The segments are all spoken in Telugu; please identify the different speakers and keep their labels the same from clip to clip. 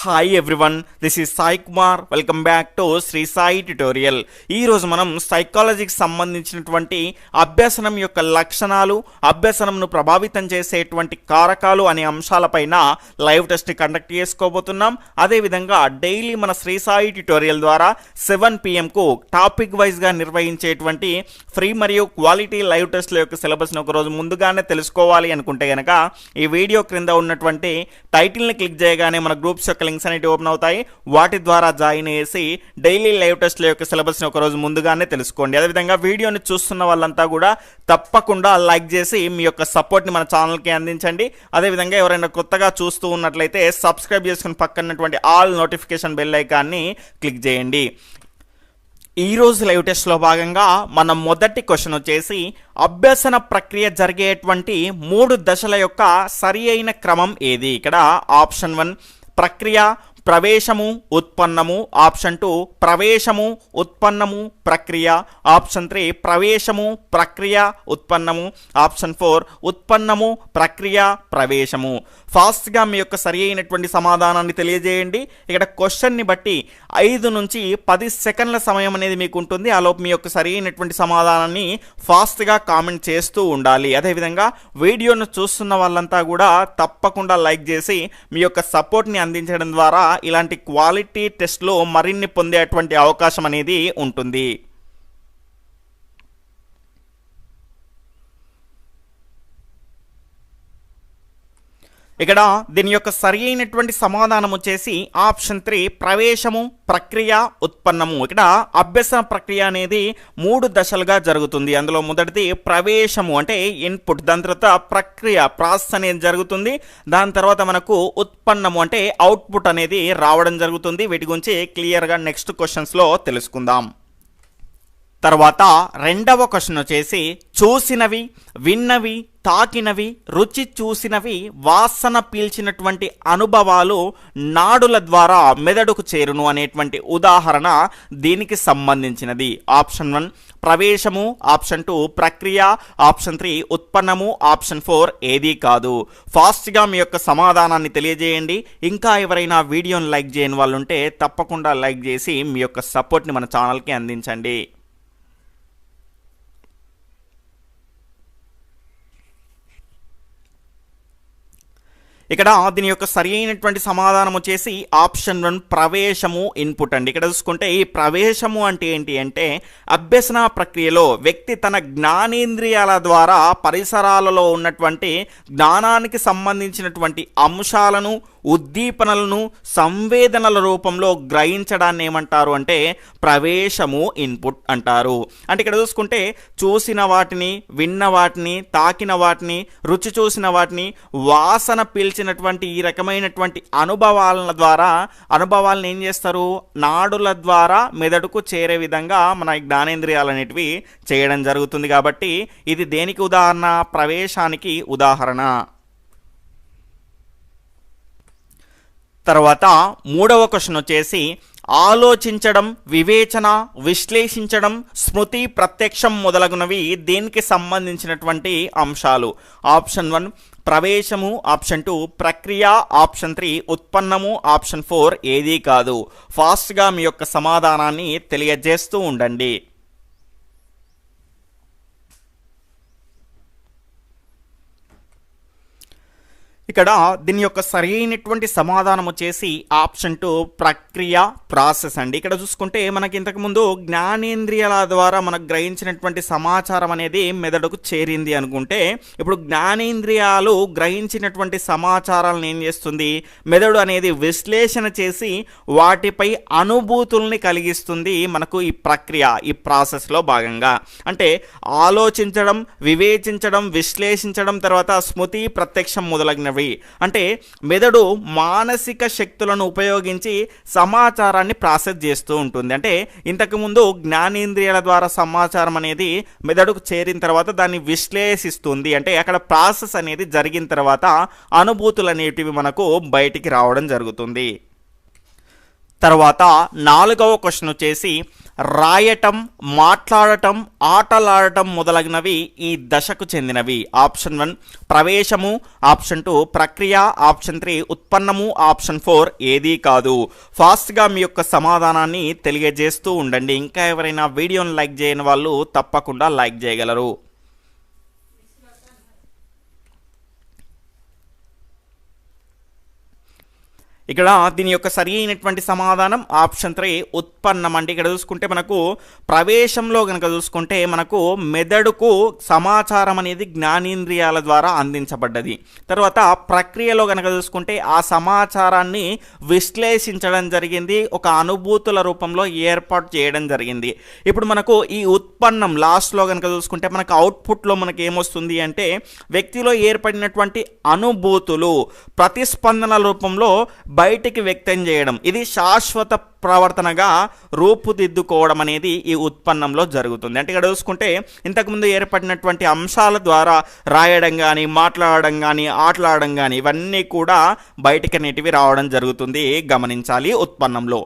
Speaker 1: Hi everyone this is Sai Kumar welcome back to Shri Sai tutorial ఈరోజు మనం సైకాలజీకి సంబంధించినటువంటి అభ్యసనం యొక్క లక్షణాలు అభ్యసనంను ప్రభావితం చేసేటువంటి కారకాలు అనే అంశాలపైన లైవ్ టెస్ట్ని కండక్ట్ చేసుకోబోతున్నాం. అదేవిధంగా డైలీ మన శ్రీ సాయి ట్యుటోరియల్ ద్వారా సెవెన్ పిఎంకు టాపిక్ వైజ్గా నిర్వహించేటువంటి ఫ్రీ మరియు క్వాలిటీ లైవ్ టెస్ట్ల యొక్క సిలబస్ని ఒకరోజు ముందుగానే తెలుసుకోవాలి అనుకుంటే కనుక ఈ వీడియో క్రింద ఉన్నటువంటి టైటిల్ని క్లిక్ చేయగానే మన గ్రూప్స్ యొక్క లింక్స్ అనేవి ఓపెన్ అవుతాయి. వాటి ద్వారా జాయిన్ చేసి డైలీ లైవ్ టెస్ట్ల యొక్క సిలబస్ని ఒకరోజు ముందుగానే తెలుసుకోండి. అదేవిధంగా వీడియోని చూస్తున్న వాళ్ళంతా కూడా తప్పకుండా లైక్ చేసి మీ యొక్క సపోర్ట్ని మన ఛానల్కి అందించండి. అదేవిధంగా ఎవరైనా కొత్తగా చూస్తూ ఉన్నట్లయితే సబ్స్క్రైబ్ చేసుకుని పక్కనటువంటి ఆల్ నోటిఫికేషన్ బెల్ ఐకాన్ని క్లిక్ చేయండి. ఈ రోజు లైవ్ టెస్ట్లో భాగంగా మన మొదటి క్వశ్చన్ వచ్చేసి అభ్యసన ప్రక్రియ జరిగేటువంటి మూడు దశల యొక్క సరి అయిన క్రమం ఏది? ఇక్కడ ఆప్షన్ వన్ ప్రక్రియ ప్రవేశము ఉత్పన్నము ఆప్షన్ టూ ప్రవేశము ఉత్పన్నము ప్రక్రియ. ఆప్షన్ త్రీ ప్రవేశము ప్రక్రియ ఉత్పన్నము. ఆప్షన్ ఫోర్ ఉత్పన్నము ప్రక్రియ ప్రవేశము. ఫాస్ట్గా మీ యొక్క సరి అయినటువంటి సమాధానాన్ని తెలియజేయండి. ఇక్కడ క్వశ్చన్ని బట్టి ఐదు నుంచి పది సెకండ్ల సమయం అనేది మీకు ఉంటుంది. ఆలోపు మీ యొక్క సరి అయినటువంటి సమాధానాన్ని ఫాస్ట్గా కామెంట్ చేస్తూ ఉండాలి. అదేవిధంగా వీడియోను చూస్తున్న వాళ్ళంతా కూడా తప్పకుండా లైక్ చేసి మీ యొక్క సపోర్ట్ని అందించడం ద్వారా ఇలాంటి క్వాలిటీ టెస్ట్లో మరిన్ని పొందేటువంటి అవకాశం అనేది ఉంటుంది. ఇక్కడ దీని యొక్క సరి అయినటువంటి సమాధానం వచ్చేసి ఆప్షన్ త్రీ ప్రవేశము ప్రక్రియ ఉత్పన్నము. ఇక్కడ అభ్యసన ప్రక్రియ అనేది మూడు దశలుగా జరుగుతుంది. అందులో మొదటిది ప్రవేశము అంటే ఇన్పుట్ దాని తర్వాత ప్రక్రియ ప్రాసెస్ అనేది జరుగుతుంది. దాని తర్వాత మనకు ఉత్పన్నము అంటే అవుట్పుట్ అనేది రావడం జరుగుతుంది. వీటి గురించి క్లియర్గా నెక్స్ట్ క్వశ్చన్స్లో తెలుసుకుందాం. తర్వాత రెండవ క్వశ్చన్ వచ్చేసి చూసినవి విన్నవి తాకినవి రుచి చూసినవి వాసన పీల్చినటువంటి అనుభవాలు నాడుల ద్వారా మెదడుకు చేరును అనేటువంటి ఉదాహరణ దీనికి సంబంధించినది. ఆప్షన్ వన్ ప్రవేశము. ఆప్షన్ టూ ప్రక్రియ. ఆప్షన్ త్రీ ఉత్పన్నము. ఆప్షన్ ఫోర్ ఏదీ కాదు. ఫాస్ట్గా మీ యొక్క సమాధానాన్ని తెలియజేయండి. ఇంకా ఎవరైనా వీడియోని లైక్ చేయని వాళ్ళు ఉంటే తప్పకుండా లైక్ చేసి మీ యొక్క సపోర్ట్ని మన ఛానల్కి అందించండి. ఇక్కడ దీని యొక్క సరి అయినటువంటి సమాధానం వచ్చేసి ఆప్షన్ వన్ ప్రవేశము ఇన్పుట్ అండి. ఇక్కడ చూసుకుంటే ఈ ప్రవేశము అంటే ఏంటి అంటే అభ్యసన ప్రక్రియలో వ్యక్తి తన జ్ఞానేంద్రియాల ద్వారా పరిసరాలలో ఉన్నటువంటి జ్ఞానానికి సంబంధించినటువంటి అంశాలను ఉద్దీపనలను సంవేదనల రూపంలో గ్రహించడాన్ని ఏమంటారు అంటే ప్రవేశము ఇన్పుట్ అంటారు. అంటే ఇక్కడ చూసుకుంటే చూసిన వాటిని విన్న వాటిని తాకిన వాటిని రుచి చూసిన వాటిని వాసన పీల్చి పీల్చినటువంటి ఈ రకమైనటువంటి అనుభవాల ద్వారా అనుభవాలను ఏం చేస్తారు? నాడుల ద్వారా మెదడుకు చేరే విధంగా మన జ్ఞానేంద్రియాలు అనేటివి చేయడం జరుగుతుంది కాబట్టి ఇది దేనికి ఉదాహరణ? ప్రవేశానికి ఉదాహరణ. తర్వాత మూడవ క్వశ్చన్ వచ్చేసి ఆలోచించడం వివేచన విశ్లేషించడం స్మృతి ప్రత్యక్షం మొదలగునవి దేనికి సంబంధించినటువంటి అంశాలు? ఆప్షన్ వన్ ప్రవేశము ఆప్షన్ టూ ప్రక్రియ ఆప్షన్ త్రీ ఉత్పన్నము ఆప్షన్ ఫోర్ ఏదీ కాదు. ఫాస్ట్గా మీ యొక్క సమాధానాన్ని తెలియజేస్తూ ఉండండి. ఇక్కడ దీని యొక్క సరైనటువంటి సమాధానం వచ్చేసి ఆప్షన్ టూ ప్రక్రియ ప్రాసెస్ అండి. ఇక్కడ చూసుకుంటే మనకి ఇంతకుముందు జ్ఞానేంద్రియాల ద్వారా మనకు గ్రహించినటువంటి సమాచారం అనేది మెదడుకు చేరింది అనుకుంటే ఇప్పుడు జ్ఞానేంద్రియాలు గ్రహించినటువంటి సమాచారాలను ఏం చేస్తుంది? మెదడు అనేది విశ్లేషణ చేసి వాటిపై అనుభూతుల్ని కలిగిస్తుంది మనకు ఈ ప్రక్రియ ఈ ప్రాసెస్లో భాగంగా. అంటే ఆలోచించడం వివేచించడం విశ్లేషించడం తర్వాత స్మృతి ప్రత్యక్షం మొదలగినవి అంటే మెదడు మానసిక శక్తులను ఉపయోగించి సమాచారాన్ని ప్రాసెస్ చేస్తూ ఉంటుంది. అంటే ఇంతకుముందు జ్ఞానేంద్రియాల ద్వారా సమాచారం అనేది మెదడుకు చేరిన తర్వాత దాన్ని విశ్లేషిస్తుంది. అంటే అక్కడ ప్రాసెస్ అనేది జరిగిన తర్వాత అనుభూతులు అనేటివి మనకు బయటికి రావడం జరుగుతుంది. తర్వాత నాలుగవ క్వశ్చన్ వచ్చేసి రాయటం మాట్లాడటం ఆటలాడటం మొదలగినవి ఈ దశకు చెందినవి. ఆప్షన్ వన్ ప్రవేశము. ఆప్షన్ టూ ప్రక్రియ. ఆప్షన్ త్రీ ఉత్పన్నము. ఆప్షన్ ఫోర్ ఏదీ కాదు. ఫాస్ట్గా మీ యొక్క సమాధానాన్ని తెలియజేస్తూ ఉండండి. ఇంకా ఎవరైనా వీడియోని లైక్ చేయని వాళ్ళు తప్పకుండా లైక్ చేయగలరు. ఇక్కడ దీని యొక్క సరి అయినటువంటి సమాధానం ఆప్షన్ త్రీ ఉత్పన్నం. అంటే ఇక్కడ చూసుకుంటే మనకు ప్రవేశంలో కనుక చూసుకుంటే మనకు మెదడుకు సమాచారం అనేది జ్ఞానేంద్రియాల ద్వారా అందించబడ్డది. తర్వాత ప్రక్రియలో కనుక చూసుకుంటే ఆ సమాచారాన్ని విశ్లేషించడం జరిగింది ఒక అనుభూతుల రూపంలో ఏర్పాటు చేయడం జరిగింది. ఇప్పుడు మనకు ఈ ఉత్పన్నం లాస్ట్లో కనుక చూసుకుంటే మనకు అవుట్పుట్లో మనకి ఏమొస్తుంది అంటే వ్యక్తిలో ఏర్పడినటువంటి అనుభూతులు ప్రతిస్పందన రూపంలో బయటికి వ్యక్తం చేయడం ఇది శాశ్వత ప్రవర్తనగా రూపుదిద్దుకోవడం అనేది ఈ ఉత్పన్నంలో జరుగుతుంది. అంటే ఇక్కడ చూసుకుంటే ఇంతకుముందు ఏర్పడినటువంటి అంశాల ద్వారా రాయడం కానీ మాట్లాడడం కానీ ఆటలాడడం కానీ ఇవన్నీ కూడా బయటికి అనేటివి రావడం జరుగుతుంది. గమనించాలి ఉత్పన్నంలో.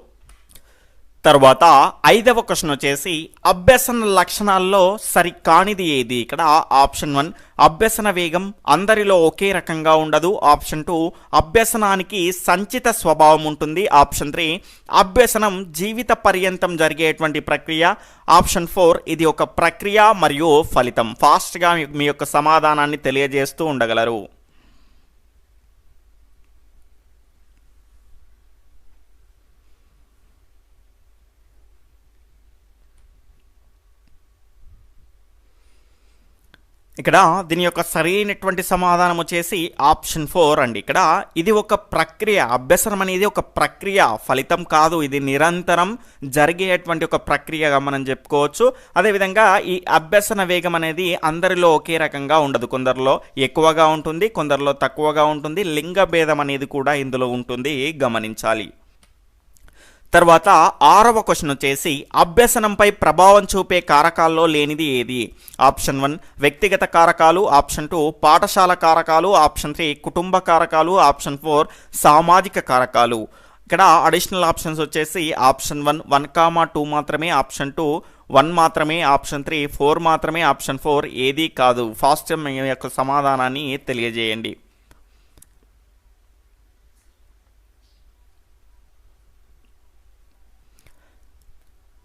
Speaker 1: తర్వాత ఐదవ క్వశ్చన్ వచ్చేసి అభ్యసన లక్షణాల్లో సరికానిది ఏది? ఇక్కడ ఆప్షన్ వన్ అభ్యసన వేగం అందరిలో ఒకే రకంగా ఉండదు. ఆప్షన్ టూ అభ్యసనానికి సంచిత స్వభావం ఉంటుంది. ఆప్షన్ త్రీ అభ్యసనం జీవిత పర్యంతం జరిగేటువంటి ప్రక్రియ. ఆప్షన్ ఫోర్ ఇది ఒక ప్రక్రియ మరియు ఫలితం. ఫాస్ట్గా మీ యొక్క సమాధానాన్ని తెలియజేస్తూ ఉండగలరు. ఇక్కడ దీని యొక్క సరైనటువంటి సమాధానం వచ్చేసి ఆప్షన్ ఫోర్ అండి. ఇక్కడ ఇది ఒక ప్రక్రియ అభ్యసనం అనేది ఒక ప్రక్రియ ఫలితం కాదు ఇది నిరంతరం జరిగేటువంటి ఒక ప్రక్రియగా మనం చెప్పుకోవచ్చు. అదేవిధంగా ఈ అభ్యసన వేగం అనేది అందరిలో ఒకే రకంగా ఉండదు. కొందరిలో ఎక్కువగా ఉంటుంది కొందరిలో తక్కువగా ఉంటుంది లింగ భేదం అనేది కూడా ఇందులో ఉంటుంది గమనించాలి. తర్వాత ఆరవ క్వశ్చన్ వచ్చేసి అభ్యసనంపై ప్రభావం చూపే కారకాల్లో లేనిది ఏది? ఆప్షన్ వన్ వ్యక్తిగత కారకాలు. ఆప్షన్ టూ పాఠశాల కారకాలు. ఆప్షన్ త్రీ కుటుంబ కారకాలు. ఆప్షన్ ఫోర్ సామాజిక కారకాలు. ఇక్కడ అడిషనల్ ఆప్షన్స్ వచ్చేసి option one one comma two మాత్రమే. ఆప్షన్ టూ వన్ మాత్రమే. ఆప్షన్ త్రీ ఫోర్ మాత్రమే. ఆప్షన్ ఫోర్ ఏది కాదు. ఫాస్ట్ యొక్క సమాధానాన్ని తెలియజేయండి.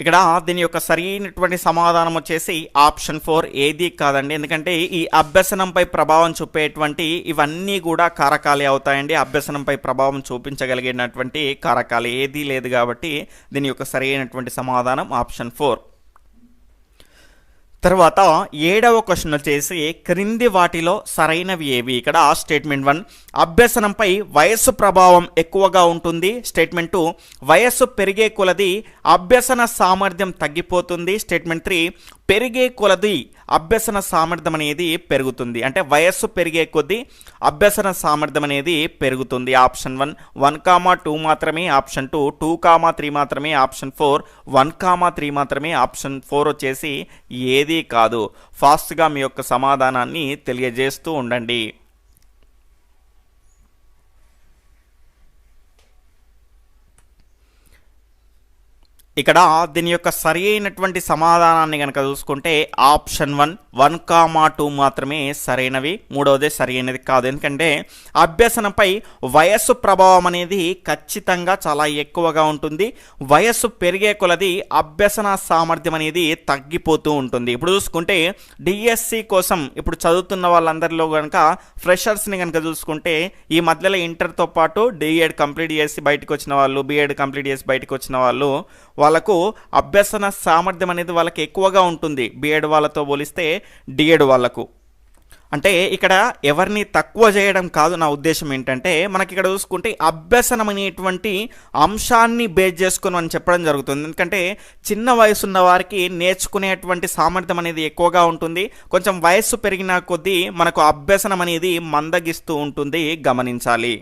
Speaker 1: ఇక్కడ దీని యొక్క సరైనటువంటి సమాధానం వచ్చేసి ఆప్షన్ ఫోర్ ఏది కాదండి. ఎందుకంటే ఈ అభ్యసనంపై ప్రభావం చూపేటువంటి ఇవన్నీ కూడా కారకాలే అవుతాయండి. అభ్యసనంపై ప్రభావం చూపించగలిగినటువంటి కారకాలు ఏదీ లేదు కాబట్టి దీని యొక్క సరైనటువంటి సమాధానం ఆప్షన్ ఫోర్. తర్వాత ఏడవ క్వశ్చన్ వచ్చేసి క్రింది వాటిలో సరైనవి ఏవి? ఇక్కడ స్టేట్మెంట్ వన్ అభ్యసనంపై వయస్సు ప్రభావం ఎక్కువగా ఉంటుంది. స్టేట్మెంట్ టూ వయస్సు పెరిగే కొలది అభ్యసన సామర్థ్యం తగ్గిపోతుంది. స్టేట్మెంట్ త్రీ పెరిగే కొలది అభ్యసన సామర్థ్యం అనేది పెరుగుతుంది. అంటే వయస్సు పెరిగే కొద్దీ అభ్యసన సామర్థ్యం అనేది పెరుగుతుంది. Option one one comma two మాత్రమే option two two comma three మాత్రమే option four one comma three మాత్రమే ఆప్షన్ ఫోర్ వచ్చేసి ఏదీ కాదు. ఫాస్ట్గా మీ యొక్క సమాధానాన్ని తెలియజేస్తూ ఉండండి. ఇక్కడ దీని యొక్క సరి అయినటువంటి సమాధానాన్ని కనుక చూసుకుంటే option one one comma two మాత్రమే సరైనవి. మూడవది సరైనది కాదు. ఎందుకంటే అభ్యసనపై వయస్సు ప్రభావం అనేది ఖచ్చితంగా చాలా ఎక్కువగా ఉంటుంది. వయస్సు పెరిగే కొలది అభ్యసన సామర్థ్యం అనేది తగ్గిపోతూ ఉంటుంది. ఇప్పుడు చూసుకుంటే డిఎస్సి కోసం ఇప్పుడు చదువుతున్న వాళ్ళందరిలో కనుక ఫ్రెషర్స్ని కనుక చూసుకుంటే ఈ మధ్యలో ఇంటర్తో పాటు డిఎడ్ కంప్లీట్ చేసి బయటకు వచ్చిన వాళ్ళు బిఎడ్ కంప్లీట్ చేసి బయటకు వచ్చిన వాళ్ళు వాళ్ళకు అభ్యసన సామర్థ్యం అనేది వాళ్ళకి ఎక్కువగా ఉంటుంది. బిఎడ్ వాళ్ళతో పోలిస్తే డిఎడ్ వాళ్ళకు. అంటే ఇక్కడ ఎవరిని తక్కువ చేయడం కాదు నా ఉద్దేశం ఏంటంటే మనకి ఇక్కడ చూసుకుంటే అభ్యసనం అనేటువంటి అంశాన్ని బేస్ చేసుకుని అని చెప్పడం జరుగుతుంది. ఎందుకంటే చిన్న వయసు ఉన్న వారికి నేర్చుకునేటువంటి సామర్థ్యం అనేది ఎక్కువగా ఉంటుంది. కొంచెం వయస్సు పెరిగిన కొద్దీ మనకు అభ్యసనం అనేది మందగిస్తూ ఉంటుంది. గమనించాలి.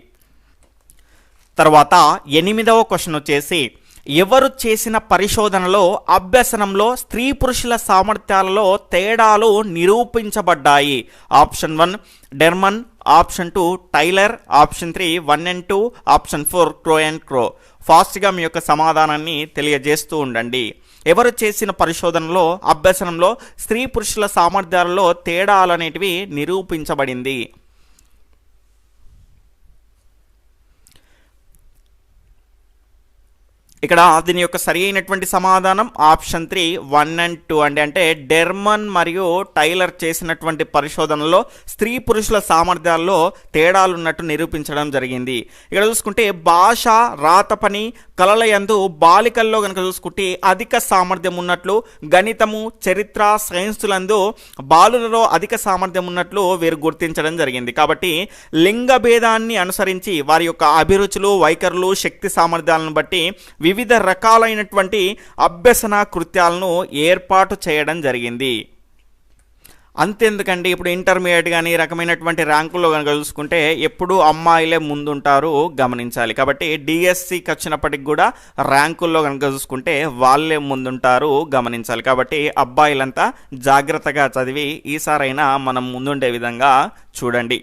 Speaker 1: తర్వాత ఎనిమిదవ క్వశ్చన్ వచ్చేసి ఎవరు చేసిన పరిశోధనలో అభ్యసనంలో స్త్రీ పురుషుల సామర్థ్యాలలో తేడాలు నిరూపించబడ్డాయి? Option one Terman. Option two Tyler. Option three one and two. Option four Crow and Crow. ఫాస్ట్గా మీ యొక్క సమాధానాన్ని తెలియజేస్తూ ఉండండి. ఎవరు చేసిన పరిశోధనలో అభ్యసనంలో స్త్రీ పురుషుల సామర్థ్యాలలో తేడాలు అనేటివి నిరూపించబడింది? ఇక్కడ దీని యొక్క సరి అయినటువంటి సమాధానం option three one and two అండి. అంటే డెర్మన్ మరియు టైలర్ చేసినటువంటి పరిశోధనలో స్త్రీ పురుషుల సామర్థ్యాల్లో తేడాలు ఉన్నట్టు నిరూపించడం జరిగింది. ఇక్కడ చూసుకుంటే భాష రాత పని కళల యందు బాలికల్లో కనుక చూసుకుంటే అధిక సామర్థ్యం ఉన్నట్లు గణితము చరిత్ర సైన్సులందు బాలులలో అధిక సామర్థ్యం ఉన్నట్లు వీరు గుర్తించడం జరిగింది. కాబట్టి లింగ భేదాన్ని అనుసరించి వారి యొక్క అభిరుచులు వైఖరులు శక్తి సామర్థ్యాలను బట్టి వివిధ రకాలైనటువంటి అభ్యసన కృత్యాలను ఏర్పాటు చేయడం జరిగింది. అంతెందుకండి ఇప్పుడు ఇంటర్మీడియట్ కానీ రకమైనటువంటి ర్యాంకుల్లో కనుక చూసుకుంటే ఎప్పుడూ అమ్మాయిలే ముందుంటారు గమనించాలి. కాబట్టి డిఎస్సికి వచ్చినప్పటికి కూడా ర్యాంకుల్లో కనుక చూసుకుంటే వాళ్ళే ముందుంటారు గమనించాలి. కాబట్టి అబ్బాయిలంతా జాగ్రత్తగా చదివి ఈసారైనా మనం ముందుండే విధంగా చూడండి.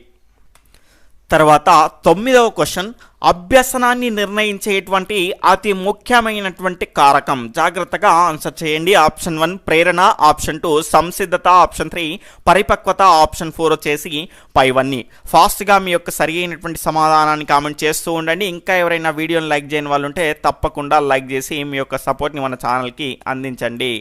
Speaker 1: తర్వాత తొమ్మిదవ క్వశ్చన్ అభ్యసనాన్ని నిర్ణయించేటువంటి అతి ముఖ్యమైనటువంటి కారకం. జాగ్రత్తగా ఆన్సర్ చేయండి. ఆప్షన్ వన్ ప్రేరణ. ఆప్షన్ టూ సంసిద్ధత. ఆప్షన్ త్రీ పరిపక్వత. ఆప్షన్ ఫోర్ వచ్చేసి పైవన్నీ ఫాస్ట్గా మీ యొక్క సరి అయినటువంటి సమాధానాన్ని కామెంట్ చేస్తూ ఉండండి. ఇంకా ఎవరైనా వీడియోని లైక్ చేయని వాళ్ళు ఉంటే తప్పకుండా లైక్ చేసి మీ యొక్క సపోర్ట్ని మన ఛానల్కి అందించండి.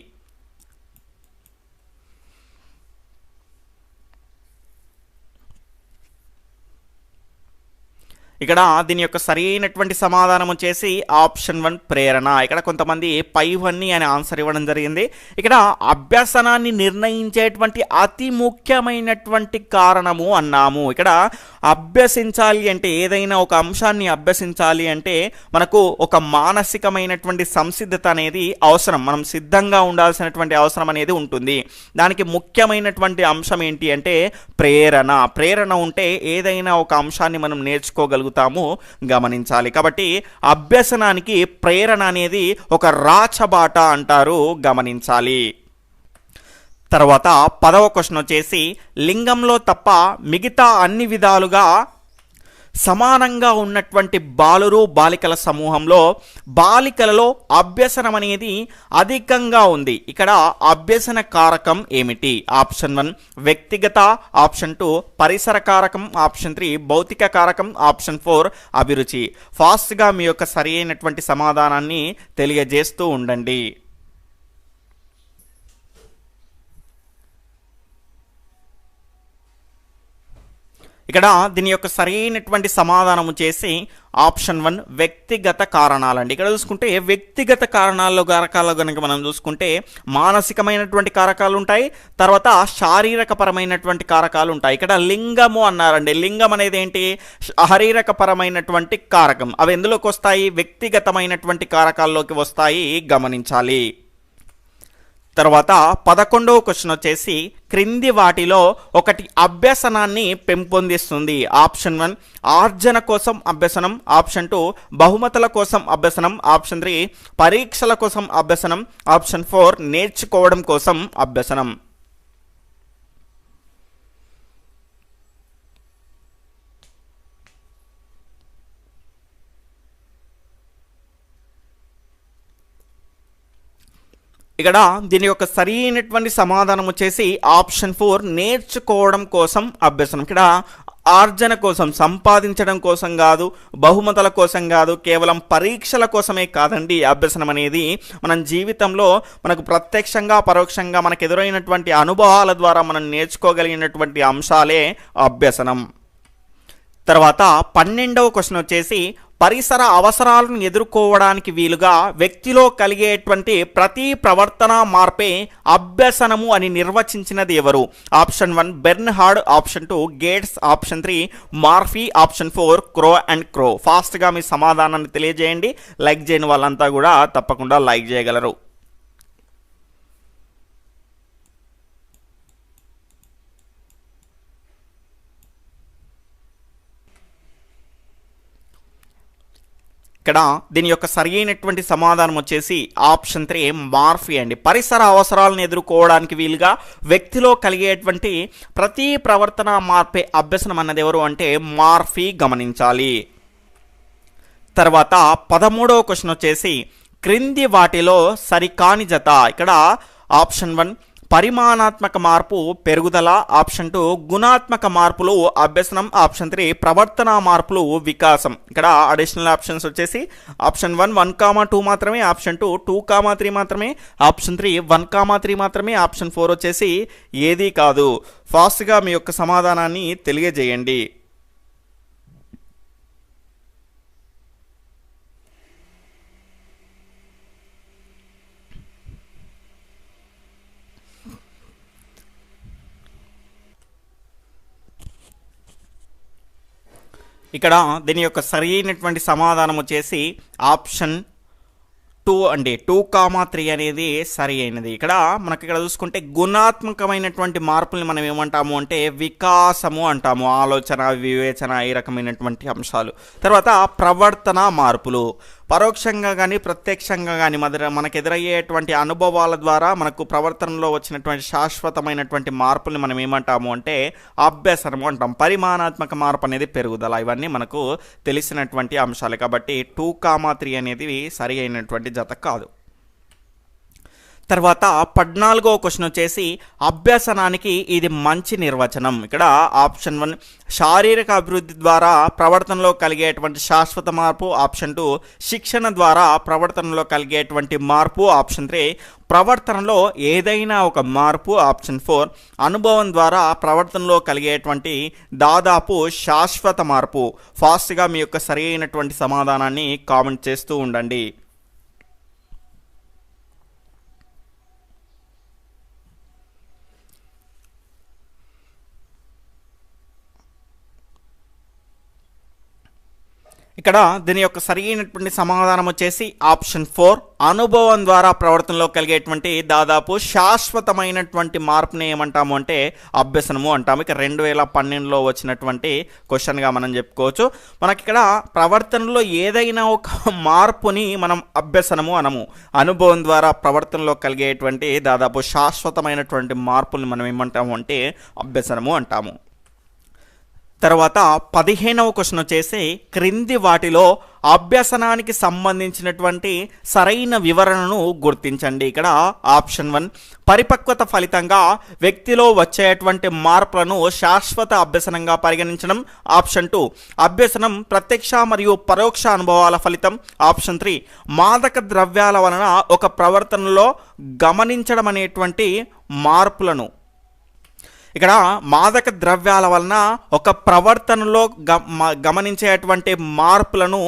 Speaker 1: ఇక్కడ దీని యొక్క సరైనటువంటి సమాధానం వచ్చేసి ఆప్షన్ వన్ ప్రేరణ. ఇక్కడ కొంతమంది పైవన్నీ అని ఆన్సర్ ఇవ్వడం జరిగింది. ఇక్కడ అభ్యసనాన్ని నిర్ణయించేటువంటి అతి ముఖ్యమైనటువంటి కారణము అన్నాము. ఇక్కడ అభ్యసించాలి అంటే ఏదైనా ఒక అంశాన్ని అభ్యసించాలి అంటే మనకు ఒక మానసికమైనటువంటి సంసిద్ధత అనేది అవసరం. మనం సిద్ధంగా ఉండాల్సినటువంటి అవసరం అనేది ఉంటుంది. దానికి ముఖ్యమైనటువంటి అంశం ఏంటి అంటే ప్రేరణ. ప్రేరణ ఉంటే ఏదైనా ఒక అంశాన్ని మనం నేర్చుకోగలుగుతాము గమనించాలి. కాబట్టి అభ్యసనానికి ప్రేరణ అనేది ఒక రాచబాట అంటారు గమనించాలి. తర్వాత పదవ క్వశ్చన్ వచ్చేసి లింగంలో తప్ప మిగతా అన్ని విధాలుగా సమానంగా ఉన్నటువంటి బాలురు బాలికల సమూహంలో బాలికలలో అభ్యసనం అనేది అధికంగా ఉంది. ఇక్కడ అభ్యసన కారకం ఏమిటి? ఆప్షన్ వన్ వ్యక్తిగత. ఆప్షన్ టూ పరిసర కారకం. ఆప్షన్ త్రీ భౌతిక కారకం. ఆప్షన్ ఫోర్ అభిరుచి. ఫాస్ట్గా మీ యొక్క సరి అయినటువంటి సమాధానాన్ని తెలియజేస్తూ ఉండండి. ఇక్కడ దీని యొక్క సరైనటువంటి సమాధానం వచ్చేసి ఆప్షన్ వన్ వ్యక్తిగత కారణాలండి. ఇక్కడ చూసుకుంటే వ్యక్తిగత కారణాల్లో కారకాలు కనుక మనం చూసుకుంటే మానసికమైనటువంటి కారకాలు ఉంటాయి తర్వాత శారీరకపరమైనటువంటి కారకాలు ఉంటాయి. ఇక్కడ లింగము అన్నారండి. లింగం అనేది ఏంటి? శారీరకపరమైనటువంటి కారకం. అవి ఎందులోకి వస్తాయి? వ్యక్తిగతమైనటువంటి కారకాల్లోకి వస్తాయి. గమనించాలి. తర్వాత పదకొండవ క్వశ్చన్ వచ్చేసి క్రింది వాటిలో ఒకటి అభ్యసనాన్ని పెంపొందిస్తుంది. ఆప్షన్ వన్ ఆర్జన కోసం అభ్యసనం. ఆప్షన్ టూ బహుమతుల కోసం అభ్యసనం. ఆప్షన్ త్రీ పరీక్షల కోసం అభ్యసనం. ఆప్షన్ ఫోర్ నేర్చుకోవడం కోసం అభ్యసనం. ఇక్కడ దీని యొక్క సరైనటువంటి సమాధానం వచ్చేసి ఆప్షన్ ఫోర్ నేర్చుకోవడం కోసం అభ్యసనం. ఇక్కడ ఆర్జన కోసం సంపాదించడం కోసం కాదు బహుమతుల కోసం కాదు కేవలం పరీక్షల కోసమే కాదండి అభ్యసనం అనేది. మనం జీవితంలో మనకు ప్రత్యక్షంగా పరోక్షంగా మనకు ఎదురైనటువంటి అనుభవాల ద్వారా మనం నేర్చుకోగలిగినటువంటి అంశాలే అభ్యసనం. తర్వాత పన్నెండవ క్వశ్చన్ వచ్చేసి పరిసర అవసరాలను ఎదుర్కోవడానికి వీలుగా వ్యక్తిలో కలిగేటువంటి ప్రతి ప్రవర్తన మార్పే అభ్యసనము అని నిర్వచించినది ఎవరు? Option one Bernhard option two Gates option three Murphy option four Crow and Crow. ఫాస్ట్గా మీ సమాధానాన్ని తెలియజేయండి. లైక్ చేయని వాళ్ళంతా కూడా తప్పకుండా లైక్ చేయగలరు. ఇక్కడ దీని యొక్క సరి అయినటువంటి సమాధానం వచ్చేసి ఆప్షన్ త్రీ మార్ఫీ అండి. పరిసర అవసరాలను ఎదుర్కోవడానికి వీలుగా వ్యక్తిలో కలిగేటువంటి ప్రతి ప్రవర్తన మార్పే అభ్యసనం అన్నది ఎవరు అంటే మార్ఫీ గమనించాలి. తర్వాత పదమూడవ క్వశ్చన్ వచ్చేసి క్రింది వాటిలో సరికాని జత. ఇక్కడ ఆప్షన్ వన్ పరిమాణాత్మక మార్పు పెరుగుదల ఆప్షన్ టూ గుణాత్మక మార్పులు అభ్యసనం ఆప్షన్ త్రీ ప్రవర్తన మార్పులు వికాసం. ఇక్కడ అడిషనల్ ఆప్షన్స్ వచ్చేసి option one one comma two మాత్రమే option two two comma three మాత్రమే option three one comma three మాత్రమే ఆప్షన్ ఫోర్ వచ్చేసి ఏదీ కాదు. ఫాస్ట్గా మీ యొక్క సమాధానాన్ని తెలియజేయండి. ఇక్కడ దీని యొక్క సరైనటువంటి సమాధానం వచ్చేసి ఆప్షన్ టూ అండి. టూ కామా త్రీ అనేది సరి అయినది. ఇక్కడ మనకి ఇక్కడ చూసుకుంటే గుణాత్మకమైనటువంటి మార్పుల్ని మనం ఏమంటాము అంటే వికాసము అంటాము. ఆలోచన వివేచన ఈ రకమైనటువంటి అంశాలు. తర్వాత ప్రవర్తన మార్పులు. పరోక్షంగా కానీ ప్రత్యక్షంగా కానీ మన మనకు ఎదురయ్యేటువంటి అనుభవాల ద్వారా మనకు ప్రవర్తనలో వచ్చినటువంటి శాశ్వతమైనటువంటి మార్పుల్ని మనం ఏమంటాము అంటే అభ్యసనము అంటాం. పరిమాణాత్మక మార్పు అనేది పెరుగుదల. ఇవన్నీ మనకు తెలిసినటువంటి అంశాలు. కాబట్టి టూ కామా త్రీ అనేది సరి అయినటువంటి జత కాదు. తర్వాత పద్నాలుగో క్వశ్చన్ వచ్చేసి అభ్యసనానికి ఇది మంచి నిర్వచనం. ఇక్కడ ఆప్షన్ వన్ శారీరక అభివృద్ధి ద్వారా ప్రవర్తనలో కలిగేటువంటి శాశ్వత మార్పు. ఆప్షన్ టూ శిక్షణ ద్వారా ప్రవర్తనలో కలిగేటువంటి మార్పు. ఆప్షన్ త్రీ ప్రవర్తనలో ఏదైనా ఒక మార్పు. ఆప్షన్ ఫోర్ అనుభవం ద్వారా ప్రవర్తనలో కలిగేటువంటి దాదాపు శాశ్వత మార్పు. ఫాస్ట్గా మీ యొక్క సరి అయినటువంటి సమాధానాన్ని కామెంట్ చేస్తూ ఉండండి. ఇక్కడ దీని యొక్క సరైనటువంటి సమాధానం వచ్చేసి ఆప్షన్ ఫోర్ అనుభవం ద్వారా ప్రవర్తనలో కలిగేటువంటి దాదాపు శాశ్వతమైనటువంటి మార్పుని ఏమంటాము అంటే అభ్యసనము అంటాము. ఇక రెండు వేల పన్నెండులో వచ్చినటువంటి క్వశ్చన్గా మనం చెప్పుకోవచ్చు. మనకి ఇక్కడ ప్రవర్తనలో ఏదైనా ఒక మార్పుని మనం అభ్యసనము అనము. అనుభవం ద్వారా ప్రవర్తనలో కలిగేటువంటి దాదాపు శాశ్వతమైనటువంటి మార్పుల్ని మనం ఏమంటాము అంటే అభ్యసనము అంటాము. తర్వాత పదిహేనవ క్వశ్చన్ వచ్చేసి క్రింది వాటిలో అభ్యసనానికి సంబంధించినటువంటి సరైన వివరణను గుర్తించండి. ఇక్కడ ఆప్షన్ వన్ పరిపక్వత ఫలితంగా వ్యక్తిలో వచ్చేటువంటి మార్పులను శాశ్వత అభ్యసనంగా పరిగణించడం. ఆప్షన్ టూ అభ్యసనం ప్రత్యక్ష మరియు పరోక్ష అనుభవాల ఫలితం. ఆప్షన్ త్రీ మాదక ద్రవ్యాల వలన ఒక ప్రవర్తనలో గమనించడం అనేటువంటి మార్పులను. ఇక్కడ మాదక ద్రవ్యాల వలన ఒక ప్రవర్తనలో గమనించేటువంటి మార్పులను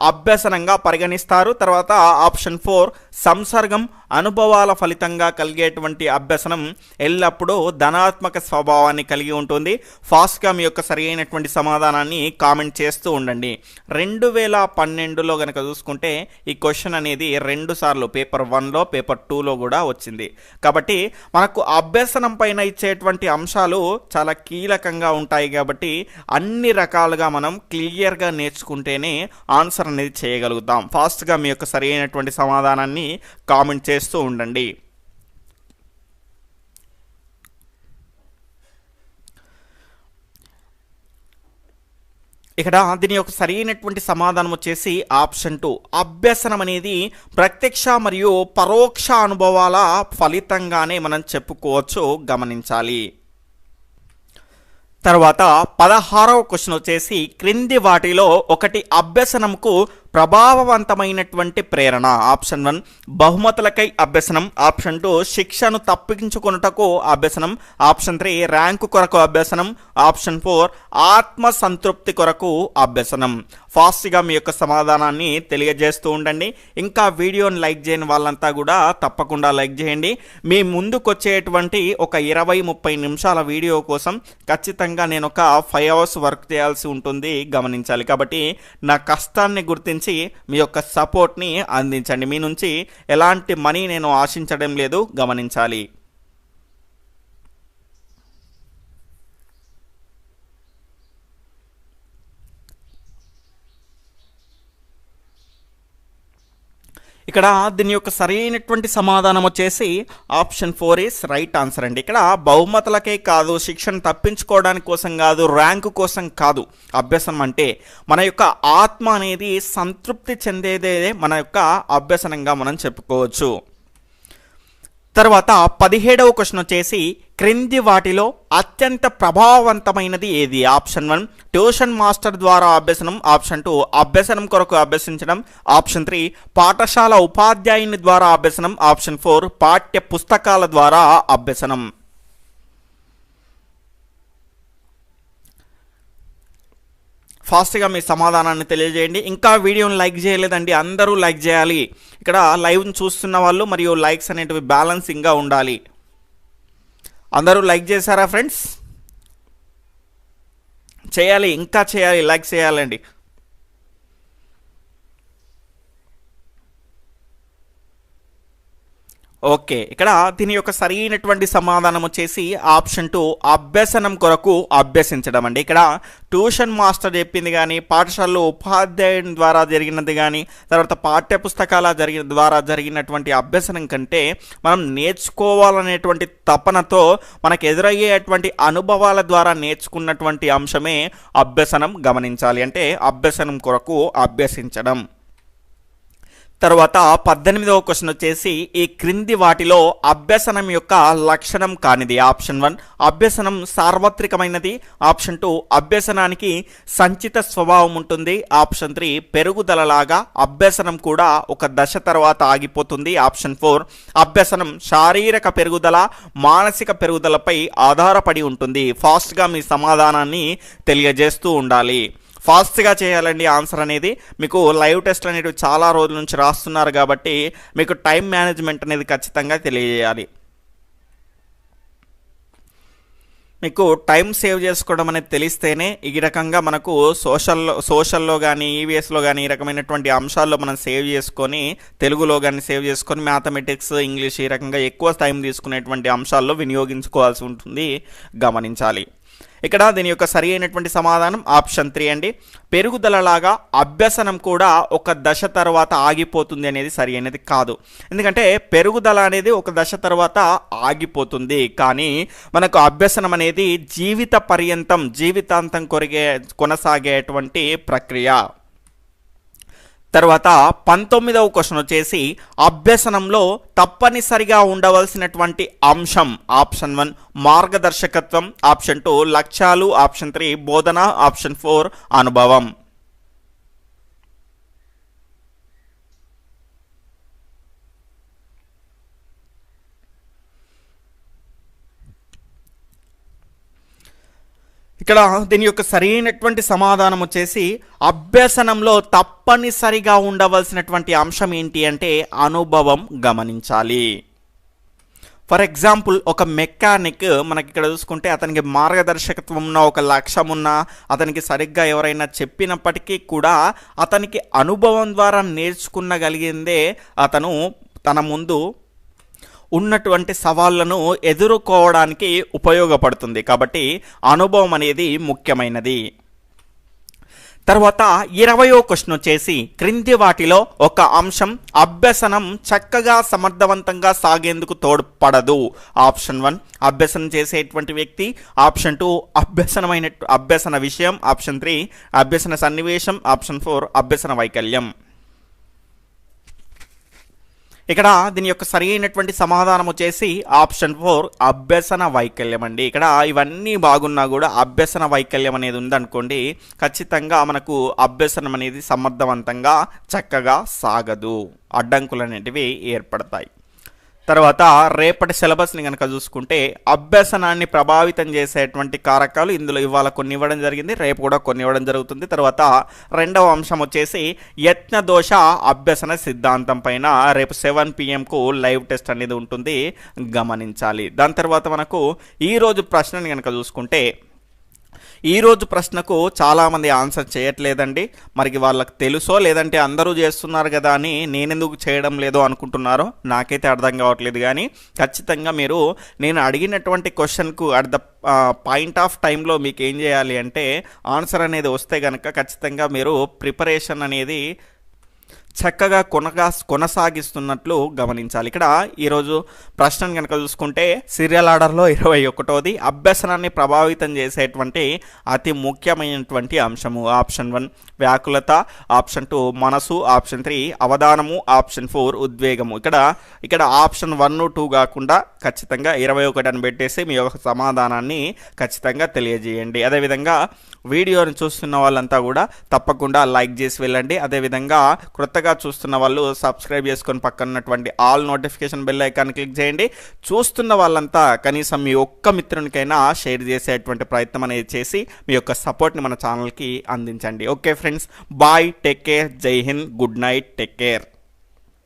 Speaker 1: అభ్యసనంగా పరిగణిస్తారు. తర్వాత ఆప్షన్ ఫోర్ సంసర్గం అనుభవాల ఫలితంగా కలిగేటువంటి అభ్యసనం ఎల్లప్పుడూ ధనాత్మక స్వభావాన్ని కలిగి ఉంటుంది. ఫాస్ట్గా మీ యొక్క సరి అయినటువంటి సమాధానాన్ని కామెంట్ చేస్తూ ఉండండి. రెండు వేల పన్నెండులో కనుక చూసుకుంటే ఈ క్వశ్చన్ అనేది రెండు సార్లు పేపర్ వన్లో పేపర్ టూలో కూడా వచ్చింది. కాబట్టి మనకు అభ్యసనం పైన ఇచ్చేటువంటి అంశాలు చాలా కీలకంగా ఉంటాయి కాబట్టి అన్ని రకాలుగా మనం క్లియర్గా నేర్చుకుంటేనే ఆన్సర్ అనేది చేయగలుగుతాం. ఫాస్ట్గా మీ యొక్క సరైనటువంటి సమాధానాన్ని కామెంట్ చేస్తూ ఉండండి. ఇక్కడ దీని యొక్క సరైనటువంటి సమాధానం వచ్చేసి ఆప్షన్ టూ. అభ్యసనం అనేది ప్రత్యక్ష మరియు పరోక్ష అనుభవాల ఫలితంగానే మనం చెప్పుకోవచ్చు గమనించాలి. తర్వాత పదహారవ క్వశ్చన్ వచ్చేసి క్రింది వాటిలో ఒకటి అభ్యసనంకు ప్రభావవంతమైనటువంటి ప్రేరణ. ఆప్షన్ వన్ బహుమతులకై అభ్యసనం. ఆప్షన్ టూ శిక్షను తప్పించుకొనుటకు అభ్యసనం. ఆప్షన్ త్రీ ర్యాంకు కొరకు అభ్యసనం. ఆప్షన్ ఫోర్ ఆత్మ సంతృప్తి కొరకు అభ్యసనం. ఫాస్ట్గా మీ యొక్క సమాధానాన్ని తెలియజేస్తూ ఉండండి. ఇంకా వీడియోని లైక్ చేయని వాళ్ళంతా కూడా తప్పకుండా లైక్ చేయండి. మీ ముందుకు వచ్చేటువంటి ఒక ఇరవై ముప్పై నిమిషాల వీడియో కోసం ఖచ్చితంగా నేను ఒక ఫైవ్ అవర్స్ వర్క్ చేయాల్సి ఉంటుంది గమనించాలి. కాబట్టి నా కష్టాన్ని గుర్తించి మీ యొక్క సపోర్ట్ని అందించండి. మీ నుంచి ఎలాంటి మనీ నేను ఆశించడం లేదు గమనించాలి. ఇక్కడ దీని యొక్క సరైనటువంటి సమాధానం వచ్చేసి option four is right answer అండి. ఇక్కడ బహుమతులకే కాదు శిక్షణ తప్పించుకోవడానికి కోసం కాదు ర్యాంకు కోసం కాదు. అభ్యసనం అంటే మన యొక్క ఆత్మ అనేది సంతృప్తి చెందేదే మన యొక్క అభ్యసనంగా మనం చెప్పుకోవచ్చు. తర్వాత పదిహేడవ క్వశ్చన్ వచ్చేసి క్రింది వాటిలో అత్యంత ప్రభావవంతమైనది ఏది? Option one. ట్యూషన్ మాస్టర్ ద్వారా అభ్యసనం. ఆప్షన్ టూ అభ్యసనం కొరకు అభ్యసించడం. ఆప్షన్ త్రీ పాఠశాల ఉపాధ్యాయుని ద్వారా అభ్యసనం. ఆప్షన్ ఫోర్ పాఠ్య పుస్తకాల ద్వారా అభ్యసనం. ఫాస్ట్గా మీ సమాధానాన్ని తెలియజేయండి. ఇంకా వీడియోని లైక్ చేయలేదండి. అందరూ లైక్ చేయాలి. ఇక్కడ లైవ్ని చూస్తున్న వాళ్ళు మరియు లైక్స్ అనేటివి బ్యాలెన్సింగ్గా ఉండాలి. అందరూ లైక్ చేశారా ఫ్రెండ్స్? చేయాలి ఇంకా చేయాలి లైక్ చేయాలండి. ఓకే. ఇక్కడ దీని యొక్క సరైనటువంటి సమాధానం వచ్చేసి ఆప్షన్ టూ అభ్యసనం కొరకు అభ్యసించడం అండి. ఇక్కడ ట్యూషన్ మాస్టర్ చెప్పింది కానీ పాఠశాలలో ఉపాధ్యాయుని ద్వారా జరిగినది కానీ తర్వాత పాఠ్య పుస్తకాల జరిగిన ద్వారా జరిగినటువంటి అభ్యసనం కంటే మనం నేర్చుకోవాలనేటువంటి తపనతో మనకు ఎదురయ్యేటువంటి అనుభవాల ద్వారా నేర్చుకున్నటువంటి అంశమే అభ్యసనం గమనించాలి. అంటే అభ్యసనం కొరకు అభ్యసించడం. తర్వాత పద్దెనిమిదవ క్వశ్చన్ వచ్చేసి ఈ క్రింది వాటిలో అభ్యసనం యొక్క లక్షణం కానిది. ఆప్షన్ వన్ అభ్యసనం సార్వత్రికమైనది. ఆప్షన్ టూ అభ్యసనానికి సంచిత స్వభావం ఉంటుంది. ఆప్షన్ త్రీ పెరుగుదలలాగా అభ్యసనం కూడా ఒక దశ తర్వాత ఆగిపోతుంది. ఆప్షన్ ఫోర్ అభ్యసనం శారీరక పెరుగుదల మానసిక పెరుగుదలపై ఆధారపడి ఉంటుంది. ఫాస్ట్గా మీ సమాధానాన్ని తెలియజేస్తూ ఉండాలి. ఫాస్ట్గా చేయాలండి ఆన్సర్ అనేది. మీకు లైవ్ టెస్ట్ అనేవి చాలా రోజుల నుంచి రాస్తున్నారు కాబట్టి మీకు టైం మేనేజ్మెంట్ అనేది ఖచ్చితంగా తెలియజేయాలి మీకు టైం సేవ్ చేసుకోవడం అనేది తెలిస్తేనే ఈ రకంగా మనకు సోషల్లో సోషల్లో కానీ ఈవీఎస్లో కానీ ఈ రకమైనటువంటి అంశాల్లో మనం సేవ్ చేసుకొని తెలుగులో కానీ సేవ్ చేసుకొని మ్యాథమెటిక్స్ ఇంగ్లీష్ ఈ రకంగా ఎక్కువ టైం తీసుకునేటువంటి అంశాల్లో వినియోగించుకోవాల్సి ఉంటుంది. గమనించాలి. ఇక్కడ దీని యొక్క సరి అయినటువంటి సమాధానం ఆప్షన్ త్రీ అండి. పెరుగుదలలాగా అభ్యసనం కూడా ఒక దశ తర్వాత ఆగిపోతుంది అనేది సరి అనేది కాదు. ఎందుకంటే పెరుగుదల అనేది ఒక దశ తర్వాత ఆగిపోతుంది. కానీ మనకు అభ్యసనం అనేది జీవిత పర్యంతం జీవితాంతం కొరిగే కొనసాగేటువంటి ప్రక్రియ. తర్వాత పంతొమ్మిదవ క్వశ్చన్ వచ్చేసి అభ్యసనంలో తప్పనిసరిగా ఉండవలసినటువంటి అంశం ఆప్షన్ వన్ మార్గదర్శకత్వం ఆప్షన్ టూ లక్ష్యాలు ఆప్షన్ త్రీ బోధన ఆప్షన్ ఫోర్ అనుభవం. ఇక్కడ దీని యొక్క సరైనటువంటి సమాధానం వచ్చేసి అభ్యసనంలో తప్పనిసరిగా ఉండవలసినటువంటి అంశం ఏంటి అంటే అనుభవం గమనించాలి. ఫర్ ఎగ్జాంపుల్ ఒక మెకానిక్ మనకి ఇక్కడ చూసుకుంటే అతనికి మార్గదర్శకత్వం ఉన్న ఒక లక్ష్యం ఉన్న అతనికి సరిగ్గా ఎవరైనా చెప్పినప్పటికీ కూడా అతనికి అనుభవం ద్వారా నేర్చుకున్నగలిగిందే అతను తన ముందు ఉన్నటువంటి సవాళ్ళను ఎదుర్కోవడానికి ఉపయోగపడుతుంది. కాబట్టి అనుభవం అనేది ముఖ్యమైనది. తర్వాత ఇరవయో క్వశ్చన్ వచ్చేసి క్రింది వాటిలో ఒక అంశం అభ్యసనం చక్కగా సమర్థవంతంగా సాగేందుకు తోడ్పడదు. ఆప్షన్ వన్ అభ్యసనం చేసేటువంటి వ్యక్తి. ఆప్షన్ టూ అభ్యసనమైన అభ్యసన విషయం. ఆప్షన్ త్రీ అభ్యసన సన్నివేశం. ఆప్షన్ ఫోర్ అభ్యసన వైకల్యం. ఇక్కడ దీని యొక్క సరి అయినటువంటి సమాధానం వచ్చేసి ఆప్షన్ ఫోర్ అభ్యసన వైకల్యం అండి. ఇక్కడ ఇవన్నీ బాగున్నా కూడా అభ్యసన వైకల్యం అనేది ఉందనుకోండి ఖచ్చితంగా మనకు అభ్యసనం అనేది సమర్థవంతంగా చక్కగా సాగదు. అడ్డంకులు అనేటివి ఏర్పడతాయి. తర్వాత రేపటి సిలబస్ని కనుక చూసుకుంటే అభ్యసనాన్ని ప్రభావితం చేసేటువంటి కారకాలు ఇందులో ఇవాళ కొన్ని ఇవ్వడం జరిగింది రేపు కూడా కొన్ని ఇవ్వడం జరుగుతుంది. తర్వాత రెండవ అంశం వచ్చేసి యత్న దోష అభ్యసన సిద్ధాంతం పైన రేపు సెవెన్ పిఎంకు లైవ్ టెస్ట్ అనేది ఉంటుంది. గమనించాలి. దాని తర్వాత మనకు ఈరోజు ప్రశ్నని కనుక చూసుకుంటే ఈరోజు ప్రశ్నకు చాలామంది ఆన్సర్ చేయట్లేదండి. మరి వాళ్ళకి తెలుసో లేదంటే అందరూ చేస్తున్నారు కదా అని నేనెందుకు చేయడం లేదో అనుకుంటున్నారో నాకైతే అర్థం కావట్లేదు కానీ ఖచ్చితంగా మీరు నేను అడిగినటువంటి క్వశ్చన్కు అట్ ద పాయింట్ ఆఫ్ టైంలో మీకు ఏం చేయాలి అంటే ఆన్సర్ అనేది వస్తే కనుక ఖచ్చితంగా మీరు ప్రిపరేషన్ అనేది చక్కగా కొనగా కొనసాగిస్తున్నట్లు గమనించాలి. ఇక్కడ ఈరోజు ప్రశ్నను కనుక చూసుకుంటే సీరియల్ ఆర్డర్లో ఇరవై ఒకటోది అభ్యసనాన్ని ప్రభావితం చేసేటువంటి అతి ముఖ్యమైనటువంటి అంశము. ఆప్షన్ వన్ వ్యాకులత. ఆప్షన్ టూ మనసు. ఆప్షన్ త్రీ అవధానము. ఆప్షన్ ఫోర్ ఉద్వేగము. ఇక్కడ ఇక్కడ ఆప్షన్ వన్ టూ కాకుండా ఖచ్చితంగా ఇరవై ఒకటి అని పెట్టేసి మీ యొక్క సమాధానాన్ని ఖచ్చితంగా తెలియజేయండి. అదేవిధంగా వీడియోని చూస్తున్న వాళ్ళంతా కూడా తప్పకుండా లైక్ చేసి వెళ్ళండి. అదేవిధంగా కొత్తగా చూస్తున్న వాళ్ళు సబ్స్క్రైబ్ చేసుకొని పక్కన ఉన్నటువంటి all notification bell icon click చేయండి. చూస్తున్న వాళ్ళంతా కనీసం మీ ఒక్క మిత్రునికైనా షేర్ చేసేటువంటి ప్రయత్నం అనేది చేసి మీ యొక్క సపోర్ట్ని మన ఛానల్కి అందించండి. Okay friends bye take care Jai Hind good night take care.